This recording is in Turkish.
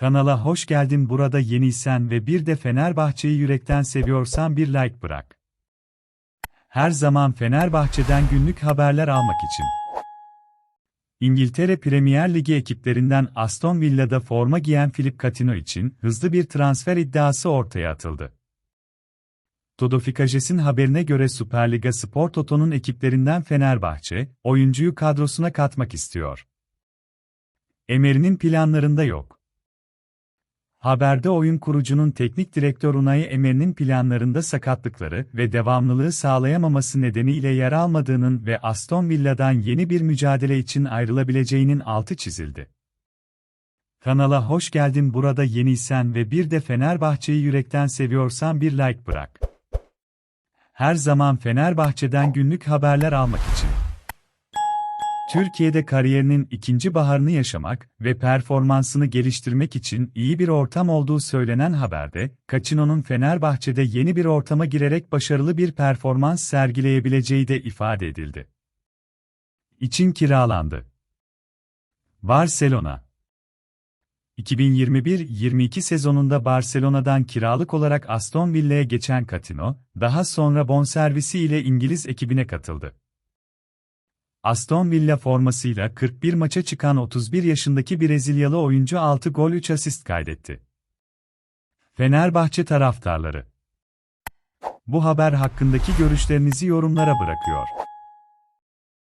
Kanala hoş geldin burada yeniysen ve bir de Fenerbahçe'yi yürekten seviyorsan bir like bırak. Her zaman Fenerbahçe'den günlük haberler almak için. İngiltere Premier Ligi ekiplerinden Aston Villa'da forma giyen Philip Coutinho için hızlı bir transfer iddiası ortaya atıldı. Todo Fikajes'in haberine göre Süper Liga Spor Toto'nun ekiplerinden Fenerbahçe, oyuncuyu kadrosuna katmak istiyor. Emery'nin planlarında yok. Haberde oyun kurucunun teknik direktör Unai Emery'nin planlarında sakatlıkları ve devamlılığı sağlayamaması nedeniyle yer almadığının ve Aston Villa'dan yeni bir mücadele için ayrılabileceğinin altı çizildi. Kanala hoş geldin burada yeniysen ve bir de Fenerbahçe'yi yürekten seviyorsan bir like bırak. Her zaman Fenerbahçe'den günlük haberler almak için. Türkiye'de kariyerinin ikinci baharını yaşamak ve performansını geliştirmek için iyi bir ortam olduğu söylenen haberde, Kaçino'nun Fenerbahçe'de yeni bir ortama girerek başarılı bir performans sergileyebileceği de ifade edildi. İçin kiralandı. Barcelona 2021-22 sezonunda Barcelona'dan kiralık olarak Aston Villa'ya geçen Coutinho, daha sonra bonservisi ile İngiliz ekibine katıldı. Aston Villa formasıyla 41 maça çıkan 31 yaşındaki Brezilyalı oyuncu 6 gol 3 asist kaydetti. Fenerbahçe taraftarları Bu haber hakkındaki görüşlerinizi yorumlara bırakıyor.